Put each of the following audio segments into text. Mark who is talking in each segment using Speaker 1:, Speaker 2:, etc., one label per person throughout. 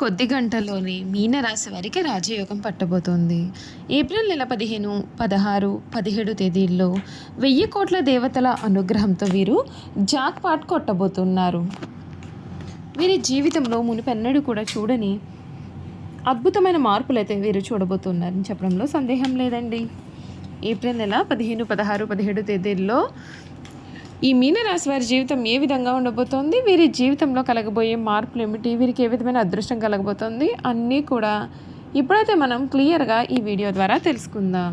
Speaker 1: కొద్ది గంటల్లోనే మీనరాశి వారికి రాజయోగం పట్టబోతోంది. ఏప్రిల్ నెల పదిహేను పదహారు పదిహేడు తేదీల్లో వెయ్యి కోట్ల దేవతల అనుగ్రహంతో వీరు జాక్ పాట్ కొట్టబోతున్నారు. వీరి జీవితంలో మునిపెన్నడూ కూడా చూడని అద్భుతమైన మార్పులు అయితే వీరు చూడబోతున్నారని చెప్పడంలో సందేహం లేదండి. ఏప్రిల్ నెల పదిహేను పదహారు పదిహేడు తేదీల్లో ఈ మీనరాశి వారి జీవితం ఏ విధంగా ఉండబోతోంది? వీరి జీవితంలో కలగబోయే మార్పులు ఏమిటి వీరికి ఏ విధమైన అదృష్టం కలగబోతోంది? అన్నీ కూడా ఇప్పుడైతే మనం క్లియర్గా ఈ వీడియో ద్వారా తెలుసుకుందాం.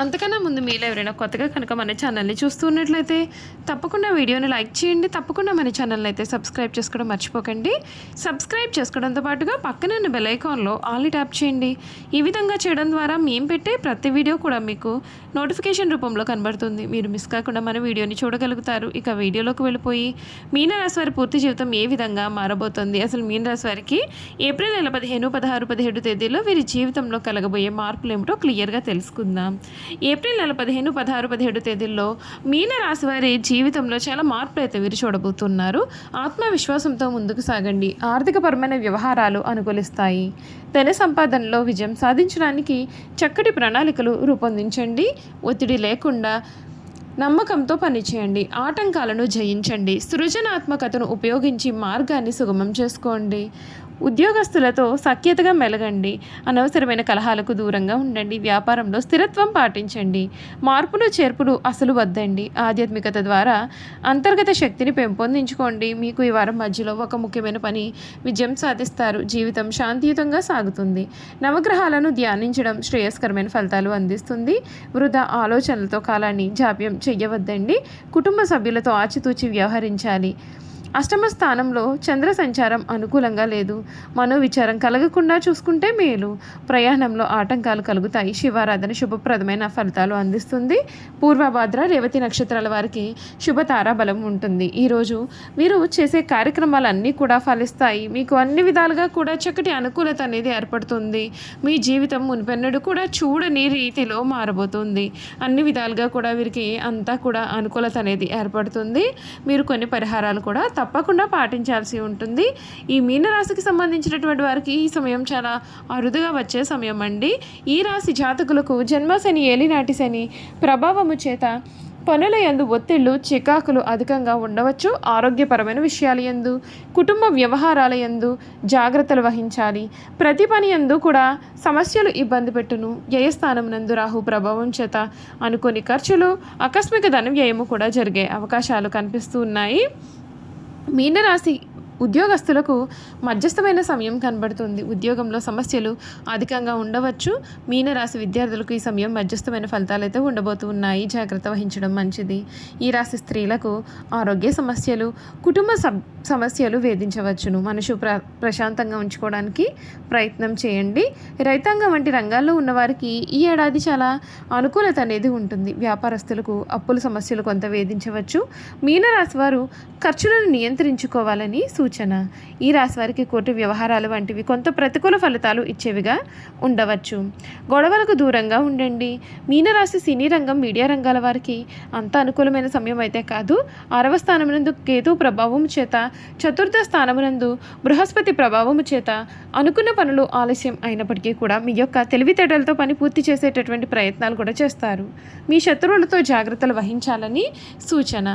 Speaker 1: అంతకన్నా ముందు మీలో ఎవరైనా కొత్తగా కనుక మన ఛానల్ని చూస్తున్నట్లయితే తప్పకుండా వీడియోని లైక్ చేయండి. తప్పకుండా మన ఛానల్ని అయితే సబ్స్క్రైబ్ చేసుకోవడం మర్చిపోకండి. సబ్స్క్రైబ్ చేసుకోవడంతో పాటుగా పక్కన ఉన్న బెల్ ఐకాన్లో ఆల్ని ట్యాప్ చేయండి. ఈ విధంగా చేయడం ద్వారా మేము పెట్టే ప్రతి వీడియో కూడా మీకు నోటిఫికేషన్ రూపంలో కనబడుతుంది. మీరు మిస్ కాకుండా మన వీడియోని చూడగలుగుతారు. ఇక వీడియోలోకి వెళ్ళిపోయి మీనరాశి వారి పూర్తి జీవితం ఏ విధంగా మారబోతుంది? అసలు మీనరాశి వారికి ఏప్రిల్ నెల పదిహేను పదహారు పదిహేడు తేదీలో వీరి జీవితంలో కలగబోయే మార్పులు ఏమిటో క్లియర్గా తెలుసుకుందాం. ఏప్రిల్ నెల పదిహేను పదహారు పదిహేడు తేదీల్లో మీనరాశి వారి జీవితంలో చాలా మార్పులు అయితే వీరు చూడబోతున్నారు. ఆత్మవిశ్వాసంతో ముందుకు సాగండి. ఆర్థికపరమైన వ్యవహారాలు అనుకూలిస్తాయి. ధన సంపాదనలో విజయం సాధించడానికి చక్కటి ప్రణాళికలు రూపొందించండి. ఒత్తిడి లేకుండా నమ్మకంతో పనిచేయండి. ఆటంకాలను జయించండి. సృజనాత్మకతను ఉపయోగించి మార్గాన్ని సుగమం చేసుకోండి. ఉద్యోగస్తులతో సఖ్యతగా మెలగండి. అనవసరమైన కలహాలకు దూరంగా ఉండండి. వ్యాపారంలో స్థిరత్వం పాటించండి. మార్పులు చేర్పులు అసలు వద్దండి. ఆధ్యాత్మికత ద్వారా అంతర్గత శక్తిని పెంపొందించుకోండి. మీకు ఈ వారం మధ్యలో ఒక ముఖ్యమైన పని విజయం సాధిస్తారు. జీవితం శాంతియుతంగా సాగుతుంది. నవగ్రహాలను ధ్యానించడం శ్రేయస్కరమైన ఫలితాలు అందిస్తుంది. వృధా ఆలోచనలతో కాలాన్ని జాప్యం చెయ్యవద్దండి. కుటుంబ సభ్యులతో ఆచితూచి వ్యవహరించాలి. అష్టమ స్థానంలో చంద్ర సంచారం అనుకూలంగా లేదు. మనోవిచారం కలగకుండా చూసుకుంటే మేలు. ప్రయాణంలో ఆటంకాలు కలుగుతాయి. శివారాధన శుభప్రదమైన ఫలితాలు అందిస్తుంది. పూర్వభాద్ర రేవతి నక్షత్రాల వారికి శుభ తారాబలం ఉంటుంది ఈరోజు వీరు చేసే కార్యక్రమాలన్నీ కూడా ఫలిస్తాయి. మీకు అన్ని విధాలుగా కూడా చక్కటి అనుకూలత అనేది ఏర్పడుతుంది. మీ జీవితం మునిపెన్నడు కూడా చూడని రీతిలో మారబోతుంది. అన్ని విధాలుగా కూడా వీరికి అంతా కూడా అనుకూలత అనేది ఏర్పడుతుంది. మీరు కొన్ని పరిహారాలు కూడా తప్పకుండా పాటించాల్సి ఉంటుంది. ఈ మీనరాశికి సంబంధించినటువంటి వారికి ఈ సమయం చాలా అరుదుగా వచ్చే సమయం అండి. ఈ రాశి జాతకులకు జన్మశని ఏలినాటి శని ప్రభావము చేత పనుల యందు ఒత్తిళ్ళు చికాకులు అధికంగా ఉండవచ్చు. ఆరోగ్యపరమైన విషయాల యందు కుటుంబ వ్యవహారాల యందు జాగ్రత్తలు వహించాలి. ప్రతి పని యందు కూడా సమస్యలు ఇబ్బంది పెట్టును. వ్యయస్థానం నందు రాహు ప్రభావం చేత అనుకోని ఖర్చులు ఆకస్మిక ధన వ్యయము కూడా జరిగే అవకాశాలు కనిపిస్తూ ఉన్నాయి. మీనరాశి ఉద్యోగస్తులకు మధ్యస్థమైన సమయం కనబడుతుంది. ఉద్యోగంలో సమస్యలు అధికంగా ఉండవచ్చు. మీనరాశి విద్యార్థులకు ఈ సమయం మధ్యస్థమైన ఫలితాలు అయితే ఉండబోతూ ఉన్నాయి జాగ్రత్త వహించడం మంచిది. ఈ రాశి స్త్రీలకు ఆరోగ్య సమస్యలు కుటుంబ సబ్ సమస్యలు వేధించవచ్చును. మనసు ప్ర ప్రశాంతంగా ఉంచుకోవడానికి ప్రయత్నం చేయండి. రైతాంగం వంటి రంగాల్లో ఉన్నవారికి ఈ ఏడాది చాలా అనుకూలత అనేది ఉంటుంది. వ్యాపారస్తులకు అప్పుల సమస్యలు కొంత వేధించవచ్చు. మీనరాశి వారు ఖర్చులను నియంత్రించుకోవాలని సూచన. ఈ రాశి వారికి కోర్టు వ్యవహారాలు వంటివి కొంత ప్రతికూల ఫలితాలు ఇచ్చేవిగా ఉండవచ్చు. గొడవలకు దూరంగా ఉండండి. మీనరాశి సినీ రంగం మీడియా రంగాల వారికి అంత అనుకూలమైన సమయం అయితే కాదు. ఆరవ స్థానమునందు కేతు ప్రభావం చేత చతుర్థ స్థానమునందు బృహస్పతి ప్రభావము చేత అనుకున్న పనులు ఆలస్యం అయినప్పటికీ కూడా మీ యొక్క తెలివితేటలతో పని పూర్తి చేసేటటువంటి ప్రయత్నాలు కూడా చేస్తారు. మీ శత్రువులతో జాగ్రత్తలు వహించాలని సూచన.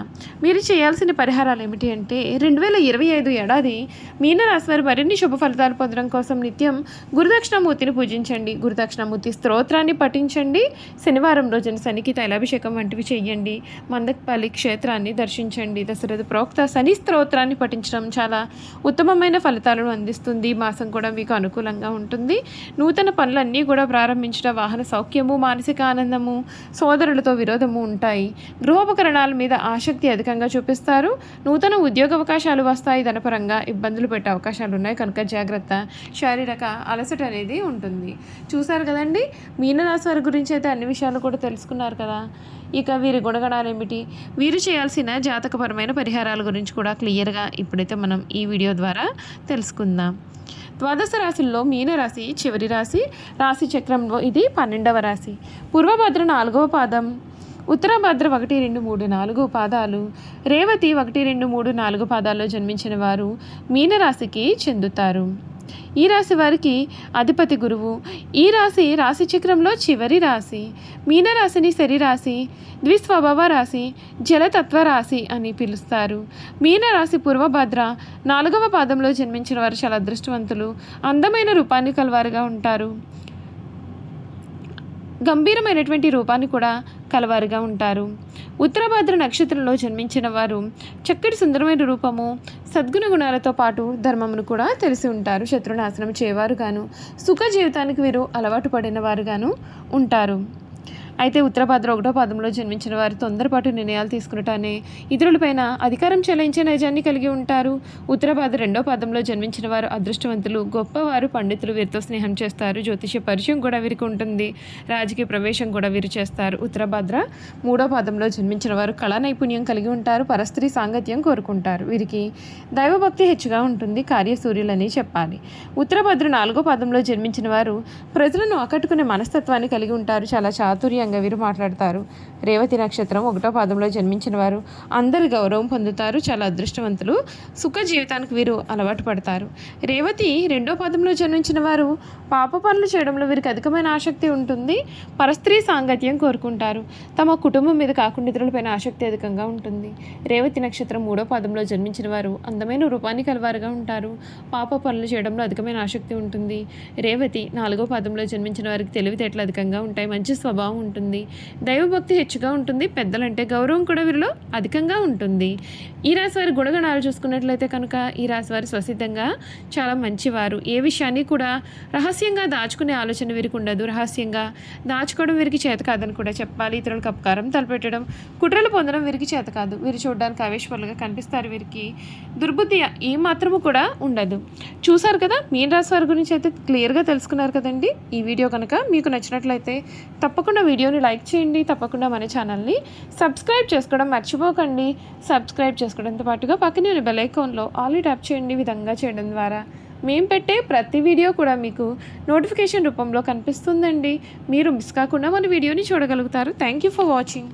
Speaker 1: మీరు చేయాల్సిన పరిహారాలు ఏమిటి అంటే రెండు వేల ఇరవై ఐదు ఏడాది మీనరాశి వారి మరిన్ని శుభ ఫలితాలు పొందడం కోసం నిత్యం గురుదక్షిణామూర్తిని పూజించండి. గురుదక్షిణామూర్తి స్తోత్రాన్ని పఠించండి. శనివారం రోజున శనికి తైలాభిషేకం వంటివి చేయండి. మందకపల్లి క్షేత్రాన్ని దర్శించండి. దశరథ ప్రోక్త శని స్తోత్రాన్ని పఠించడం చాలా ఉత్తమమైన ఫలితాలను అందిస్తుంది. మాసం కూడా మీకు అనుకూలంగా ఉంటుంది. నూతన పనులన్నీ కూడా ప్రారంభించడం వాహన సౌఖ్యము మానసిక ఆనందము సోదరులతో విరోధము ఉంటాయి. గృహోపకరణాల మీద ఆసక్తి అధికంగా చూపిస్తారు. నూతన ఉద్యోగ అవకాశాలు వస్తాయి. పరంగా ఇబ్బందులు పెట్టే అవకాశాలు ఉన్నాయి. కనుక జాగ్రత్త. శారీరక అలసట అనేది ఉంటుంది. చూసారు కదండి? మీనరాశి వారి గురించి అయితే అన్ని విషయాలు కూడా తెలుసుకున్నారు కదా. ఇక వీరి గుణగణాలు ఏమిటి? వీరు చేయాల్సిన జాతకపరమైన పరిహారాల గురించి కూడా క్లియర్గా ఇప్పుడైతే మనం ఈ వీడియో ద్వారా తెలుసుకుందాం. ద్వాదశ రాశుల్లో మీనరాశి చివరి రాశి రాశి చక్రంలో ఇది పన్నెండవ రాశి. పూర్వభద్ర నాలుగవ పాదం. ఉత్తరభద్ర ఒకటి రెండు మూడు నాలుగు పాదాలు. రేవతి ఒకటి రెండు మూడు నాలుగు పాదాల్లో జన్మించిన వారు మీనరాశికి చెందుతారు. ఈ రాశి వారికి అధిపతి గురువు. ఈ రాశి రాశి చక్రంలో చివరి రాశి. మీనరాశిని శరీరాశి ద్విస్వభావ రాశి జలతత్వ రాశి అని పిలుస్తారు. మీనరాశి పూర్వభద్ర నాలుగవ పాదంలో జన్మించిన వారు చాలా అదృష్టవంతులు. అందమైన రూపాన్ని కలవారుగా ఉంటారు. గంభీరమైనటువంటి రూపాన్ని కూడా కలవారుగా ఉంటారు. ఉత్తరభద్ర నక్షత్రంలో జన్మించిన వారు చక్కటి సుందరమైన రూపము సద్గుణ గుణాలతో పాటు ధర్మమును కూడా తెలిసి ఉంటారు. శత్రునాశనం చేయవారు గాను సుఖ జీవితానికి వీరు అలవాటు పడిన వారుగాను ఉంటారు. అయితే ఉత్తరభద్ర ఒకటో పదంలో జన్మించిన వారు తొందరపాటు నిర్ణయాలు తీసుకునటానే ఇతరులపైన అధికారం చెలాయించే నైజాన్ని కలిగి ఉంటారు. ఉత్తరభద్ర రెండో పదంలో జన్మించిన వారు అదృష్టవంతులు గొప్పవారు పండితులు వీరితో స్నేహం చేస్తారు. జ్యోతిష పరిచయం కూడా వీరికి ఉంటుంది. రాజకీయ ప్రవేశం కూడా వీరు చేస్తారు. ఉత్తరభద్ర మూడో పదంలో జన్మించిన వారు కళా నైపుణ్యం కలిగి ఉంటారు. పరస్త్రీ సాంగత్యం కోరుకుంటారు. వీరికి దైవభక్తి హెచ్చుగా ఉంటుంది. కార్యసూర్యులని చెప్పాలి. ఉత్తరభద్ర నాలుగో పదంలో జన్మించిన వారు ప్రజలను ఆకట్టుకునే మనస్తత్వాన్ని కలిగి ఉంటారు. చాలా చాతుర్యంగా వీరు మాట్లాడతారు. రేవతి నక్షత్రం ఒకటో పాదంలో జన్మించిన వారు. అందరు గౌరవం పొందుతారు. చాలా అదృష్టవంతులు. సుఖ జీవితానికి వీరు అలవాటు పడతారు. రేవతి రెండో పాదంలో జన్మించిన వారు. పాప పనులు చేయడంలో వీరికి అధికమైన ఆసక్తి ఉంటుంది. పరస్త్రీ సాంగత్యం కోరుకుంటారు. తమ కుటుంబం మీద కాకుండా ఇతరులపైన ఆసక్తి అధికంగా ఉంటుంది. రేవతి నక్షత్రం మూడో పాదంలో జన్మించిన వారు అందమైన రూపాన్ని కలవారుగా ఉంటారు. పాప పనులు చేయడంలో అధికమైన ఆసక్తి ఉంటుంది. రేవతి నాలుగో పాదంలో జన్మించిన వారికి తెలివితేటలు అధికంగా ఉంటాయి. మంచి స్వభావం ఉంటుంది. ఉంటుంది. దైవభక్తి హెచ్చుగా ఉంటుంది. పెద్దలంటే గౌరవం కూడా వీరిలో అధికంగా ఉంటుంది. ఈ రాశి వారి గుణగణాలు చూసుకున్నట్లయితే కనుక ఈ రాశి వారు స్వసిద్ధంగా చాలా మంచివారు. ఏ విషయాన్ని కూడా రహస్యంగా దాచుకునే ఆలోచన వీరికి ఉండదు. రహస్యంగా దాచుకోవడం వీరికి చేత కాదని కూడా చెప్పాలి. ఇతరులకు అపకారం తలపెట్టడం కుట్రలు పొందడం వీరికి చేత కాదు. వీరు చూడడానికి ఆవేశపరులుగా కనిపిస్తారు. వీరికి దుర్బుద్ధి ఏ మాత్రము కూడా ఉండదు. చూసారు కదా? మీన రాశి వారి గురించి అయితే క్లియర్గా తెలుసుకున్నారు కదండి. ఈ వీడియో కనుక మీకు నచ్చినట్లయితే తప్పకుండా వీడియో వీడియోని లైక్ చేయండి తప్పకుండా మన ఛానల్ని సబ్స్క్రైబ్ చేసుకోవడం మర్చిపోకండి. సబ్స్క్రైబ్ చేసుకోవడంతో పాటుగా పక్కనే ఉన్న బెల్ ఐకాన్లో ఆల్ ట్యాప్ చేయండి విధంగా చేయడం ద్వారా. మేము పెట్టే ప్రతి వీడియో కూడా మీకు నోటిఫికేషన్ రూపంలో కనిపిస్తుందండి. మీరు మిస్ కాకుండా మన వీడియోని చూడగలుగుతారు. Thank you for watching.